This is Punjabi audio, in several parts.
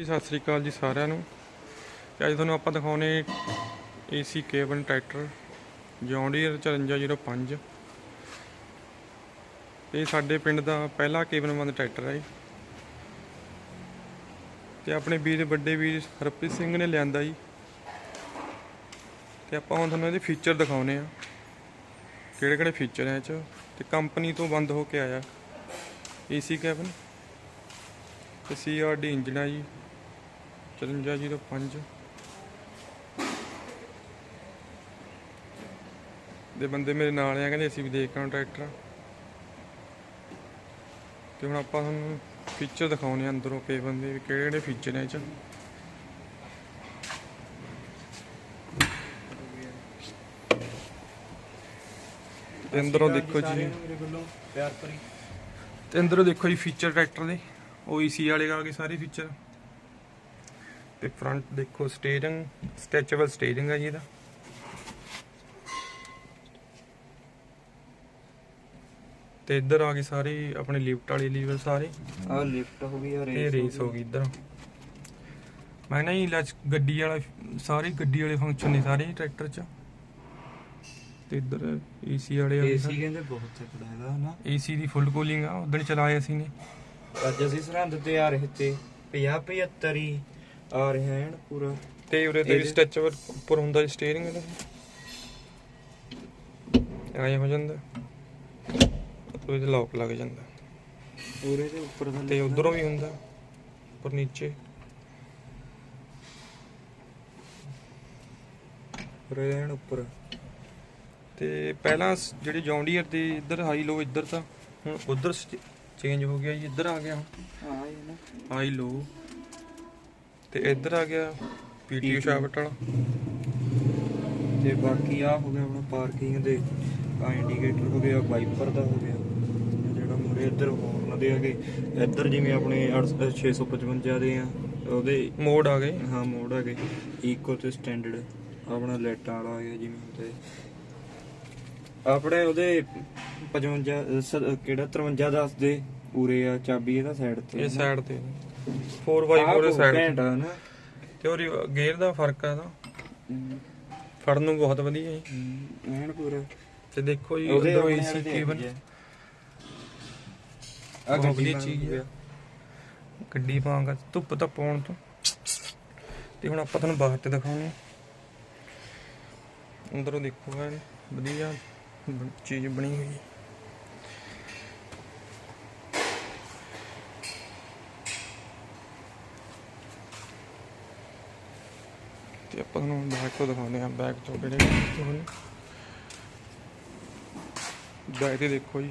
ਜੀ ਸਤਿ ਸ੍ਰੀ ਅਕਾਲ ਜੀ ਸਾਰਿਆਂ ਨੂੰ। ਤੇ ਅੱਜ ਤੁਹਾਨੂੰ ਆਪਾਂ ਦਿਖਾਉਣੇ AC ਕੇਬਨ ਟਰੈਕਟਰ ਜੌਂਡੀਅਰ 5405 ਇਹ ਸਾਡੇ ਪਿੰਡ ਦਾ ਪਹਿਲਾ ਕੇਬਨ ਬੰਦ ਟਰੈਕਟਰ ਹੈ ਜੀ। ਤੇ ਆਪਣੇ ਵੀਰ, ਵੱਡੇ ਵੀਰ ਹਰਪ੍ਰੀਤ ਸਿੰਘ ਨੇ ਲਿਆਂਦਾ ਜੀ। ਤੇ ਆਪਾਂ ਹੁਣ ਤੁਹਾਨੂੰ ਇਹਦੇ ਫੀਚਰ ਦਿਖਾਉਣੇ ਆ। ਕਿਹੜੇ ਕਿਹੜੇ ਫੀਚਰ ਹੈ ਇਹ ਚ। ਤੇ ਕੰਪਨੀ ਤੋਂ ਬੰਦ ਹੋ ਕੇ ਆਇਆ AC ਕੇਬਨ ਤੇ CRD ਇੰਜਨ ਆ ਜੀ। 5405 ਦੇ ਬੰਦੇ ਮੇਰੇ ਨਾਲ ਆ ਕਹਿੰਦੇ ਅਸੀਂ ਵੀ ਦੇਖ ਕੇ ਟਰੈਕਟਰ। ਤੇ ਹੁਣ ਆਪਾਂ ਤੁਹਾਨੂੰ ਫੀਚਰ ਦਿਖਾਉਣੇ ਆ ਅੰਦਰੋਂ ਕੇ ਬੰਦੇ ਵੀ ਕਿਹੜੇ ਕਿਹੜੇ ਫੀਚਰ ਨੇ ਇਹ ਚ। ਤੇ ਅੰਦਰੋਂ ਦੇਖੋ ਜੀ। ਤੇ ਅੰਦਰੋਂ ਦੇਖੋ ਜੀ ਫੀਚਰ ਟਰੈਕਟਰ ਦੇ। OEC ਵਾਲੇ ਆ ਗਏ ਸਾਰੇ ਫੀਚਰ ਤੇ ਫਰੰਟ ਦੇਖੋ ਸਟੀਅਰਿੰਗ ਸਟ੍ਰੈਚੇਬਲ ਸਟੀਅਰਿੰਗ ਹੈ ਜੀ ਇਹਦਾ। ਤੇ ਇੱਧਰ ਆ ਗਏ ਸਾਰੇ ਆਪਣੇ ਲਿਫਟ ਵਾਲੇ ਲੀਵਰ ਸਾਰੇ। ਆ ਲਿਫਟ ਹੋ ਗਈ ਔਰ ਤੇ ਰੇਸ ਹੋ ਗਈ। ਇੱਧਰ। ਮੈਂ ਨਾ ਲੱਚ ਗੱਡੀ ਵਾਲਾ ਸਾਰੇ ਗੱਡੀ ਵਾਲੇ ਫੰਕਸ਼ਨ ਨੇ ਸਾਰੇ ਟਰੈਕਟਰ 'ਚ। ਤੇ ਇੱਧਰ ਏਸੀ ਵਾਲੇ ਆ ਏਸੀ ਕਹਿੰਦੇ ਬਹੁਤ ਤਕੜਾ ਹੈਗਾ ਹਨਾ? ਏਸੀ ਦੀ ਫੁੱਲ ਕੂਲਿੰਗ ਆ ਉਦੋਂ ਚਲਾਇਆ ਅਸੀਂ ਨੇ। ਅੱਜ ਅਸੀਂ ਸਰਹੰਦ ਤੇ ਆ ਰਹੇ ਤੇ 50 75 ਹੀ ਆ ਰਿਹਾ ਹੈ ਪੂਰਾ। ਤੇ ਉਰੇ ਤੇ ਸਟ੍ਰੈਚੇਬਲ ਉੱਪਰ ਹੁੰਦਾ ਸਟੀਅਰਿੰਗ ਇਹਦਾ ਐਂ ਹੋ ਜਾਂਦਾ। ਉਹ ਇਹਦੇ ਲੌਕ ਲੱਗ ਜਾਂਦਾ। ਪੂਰੇ ਦੇ ਉੱਪਰ ਤੇ ਉਧਰੋਂ ਵੀ ਹੁੰਦਾ। ਉੱਪਰ ਨੀਚੇ। ਪੂਰੇ ਐਨ ਉੱਪਰ। ਤੇ ਪਹਿਲਾਂ ਜਿਹੜੀ ਜੌਂਡੀਅਰ ਦੀ ਇੱਧਰ ਹਾਈ ਲੋ ਇੱਧਰ ਤਾਂ ਹੁਣ ਉਧਰ ਚੇਂਜ ਹੋ ਗਿਆ ਜੀ ਇੱਧਰ ਆ ਗਿਆ। ਹਾਂ ਇਹ ਨਾ। ਹਾਈ ਲੋ ਤੇ ਇੱਧਰ ਆ ਗਿਆ ਪੀਟੀਓ ਸ਼ਾਫਟ ਵਾਲਾ। ਤੇ ਬਾਕੀ ਆ ਹੋ ਗਿਆ ਆਪਣਾ ਪਾਰਕਿੰਗ ਦੇ ਆ ਇੰਡੀਕੇਟਰ ਹੋ ਗਿਆ ਵਾਈਪਰ ਦਾ ਹੋ ਗਿਆ। ਜਿਹੜਾ ਮੂਰੇ ਇੱਧਰ ਹੋਰਨ ਦੇ ਹੈਗੇ ਇੱਧਰ ਜਿਵੇਂ ਆਪਣੇ 8 655 ਦੇ ਆ ਉਹਦੇ ਮੋਡ ਆ ਗਏ। ਹਾਂ ਮੋਡ ਹੈਗੇ ਈਕੋ ਤੇ ਸਟੈਂਡਰਡ ਆਪਣਾ ਲਾਈਟਾਂ ਵਾਲਾ ਆ ਗਿਆ ਜਿਵੇਂ ਹੁੰਦੇ ਆਪਣੇ ਉਹਦੇ 55 ਅਹ ਸ- ਕਿਹੜਾ 53 10 ਪੂਰੇ ਆ ਚਾਬੀ ਇਹਦਾ ਸਾਈਡ ਤੇ ਇਹ ਸਾਈਡ ਤੇ 4x4 ਦੇ ਸਾਈਡ ਘੈਂਟ ਆ ਨਾ। ਤੇ ਉਹ ਗੇਅਰ ਦਾ ਫ਼ਰਕ ਆ ਇਹਦਾ। ਫੜਨ ਨੂੰ ਬਹੁਤ ਵਧੀਆ ਹੈ ਐਨ ਪੂਰਾ। ਤੇ ਦੇਖੋ ਜੀ ਉਹਦੇ ਏਸੀ ਕੇਬਲ ਆ। ਗੱਡੀ ਚੀਜ਼ ਹੈ ਗੱਡੀ ਪਾਉਂਗਾ ਧੁੱਪ ਤਾਂ ਪਾਉਣ ਤੋਂ। ਤੇ ਹੁਣ ਆਪਾਂ ਤੁਹਾਨੂੰ ਬਾਹਰ ਤੇ ਦਿਖਾਉਂਦੇ ਅੰਦਰੋਂ ਦੇਖੋ ਐਨ ਵਧੀਆ ਚੀਜ਼ ਬਣੀ ਹੋਈ ਹੈ ਤੇ ਆਪਾਂ ਤੁਹਾਨੂੰ ਬੈਕ ਤੋਂ ਦਿਖਾਉਂਦੇ ਹਾਂ ਬੈਕ ਤੋਂ ਕਿਹੜੇ ਕਿਹੜੇ ਬੈਕ ਤੇ ਦੇਖੋ ਜੀ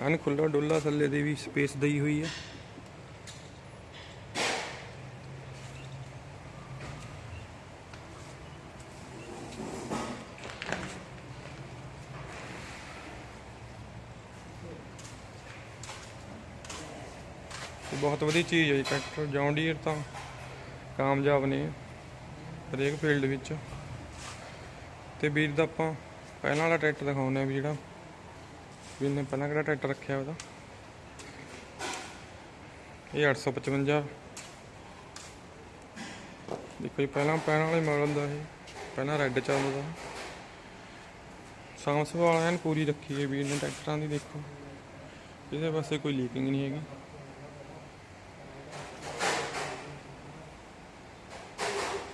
ਐਨ ਖੁੱਲਾ ਡੁੱਲਾ ਥੱਲੇ ਦੀ ਵੀ ਸਪੇਸ ਦਈ ਹੋਈ ਹੈ। ਬਹੁਤ ਵਧੀਆ ਚੀਜ਼ ਹੈ ਜੀ ਟਰੈਕਟਰ ਜੌਨ ਡੀਅਰ ਤਾਂ ਕਾਮਯਾਬ ਨੇ। ਹਰੇਕ ਫੀਲਡ ਵਿੱਚ। ਤੇ ਵੀਰ ਦਾ ਆਪਾਂ ਪਹਿਲਾਂ ਵਾਲਾ ਟਰੈਕਟਰ ਦਿਖਾਉਂਦੇ ਆ ਵੀ ਜਿਹੜਾ ਵੀਰ ਨੇ ਪਹਿਲਾਂ ਕਿਹੜਾ ਟਰੈਕਟਰ ਰੱਖਿਆ ਉਹਦਾ। ਇਹ 855 ਦੇਖੋ ਜੀ, ਪਹਿਲਾਂ ਪਹਿਲਾਂ ਵਾਲੇ ਮਾਡਲ ਦਾ ਇਹ, ਪਹਿਲਾਂ ਰੈੱਡ ਚੱਲਦਾ ਸਾਂਭ ਸੰਭਾਲ ਐਨ ਪੂਰੀ ਰੱਖੀ ਹੈ ਵੀਰ ਨੇ ਟਰੈਕਟਰਾਂ ਦੀ, ਦੇਖੋ। ਇਹਦੇ ਪਾਸੇ ਕੋਈ ਲੀਕਿੰਗ ਨਹੀਂ ਹੈਗੀ।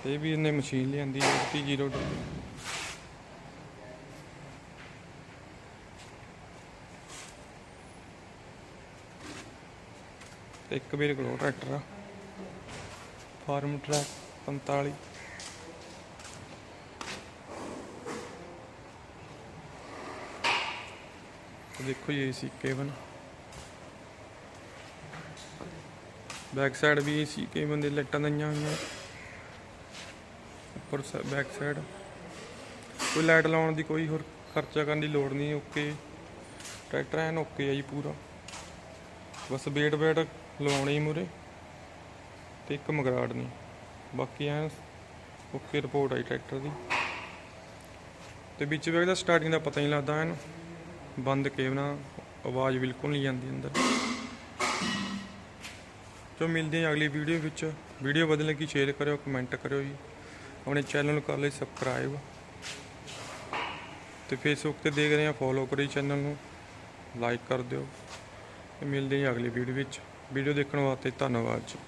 ਇਹ ਵੀ ਇਹਨੇ ਮਸ਼ੀਨ ਲਿਆਂਦੀ ਹੈ 0 ਤੇ ਇੱਕ ਵੀਰ ਕੋਲ ਟਰੈਕਟਰ ਆ। ਫਾਰਮ ਟਰੈਕ 45 ਦੇਖੋ ਜੀ, ਏਸੀ ਕੇਬਨ ਬੈਕ ਸਾਈਡ ਵੀ ਸੀ ਕੇਬਨ ਦੇ ਲਾਈਟਾਂ ਦਈਆਂ ਹੋਈਆਂ। ਉੱਪਰ ਬੈਕ ਸਾਈਡ ਕੋਈ ਲਾਈਟ ਲਾਉਣ ਦੀ ਕੋਈ ਹੋਰ ਖਰਚਾ ਕਰਨ ਦੀ ਲੋੜ ਨਹੀਂ ਓਕੇ ਟਰੈਕਟਰ ਐਨ ਓਕੇ ਆ ਜੀ ਪੂਰਾ। ਬਸ ਵੇਟ ਵੇਟ ਲਵਾਉਣੀ ਮੂਰੇ ਤੇ ਇੱਕ ਮਗਰਾੜ ਨਹੀਂ। ਬਾਕੀ ਐਨ ਓਕੇ ਰਿਪੋਰਟ ਆਈ ਟਰੈਕਟਰ ਦੀ। ਤੇ ਵਿੱਚ ਵੇਖ ਦਾ ਸਟਾਰਟਿੰਗ ਦਾ ਪਤਾ ਨਹੀਂ ਲੱਗਦਾ ਐਨ। ਬੰਦ ਕੇਵਨਾ ਆਵਾਜ਼ ਬਿਲਕੁਲ ਨਹੀਂ ਜਾਂਦੀ ਅੰਦਰ। ਚਲੋ ਮਿਲਦੇ ਹਾਂ ਅਗਲੀ ਵੀਡੀਓ ਵਿੱਚ। ਵੀਡੀਓ ਵਧੀਆ ਲੱਗੀ ਸ਼ੇਅਰ ਕਰਿਓ ਕਮੈਂਟ ਕਰਿਓ ਜੀ। ਆਪਣੇ ਚੈਨਲ ਨੂੰ ਕਰ ਲਈ ਸਬਸਕ੍ਰਾਈਬ ਤੇ ਫੇਸਬੁੱਕ ਤੇ ਦੇਖ ਰਹੇ ਆ ਫੋਲੋ ਕਰੀ ਚੈਨਲ ਨੂੰ। ਲਾਈਕ ਕਰ ਦਿਓ। ਤੇ ਮਿਲਦੇ ਹਾਂ ਅਗਲੀ ਵੀਡੀਓ ਵਿੱਚ। ਵੀਡੀਓ ਦੇਖਣ ਵਾਸਤੇ ਧੰਨਵਾਦ ਜੀ।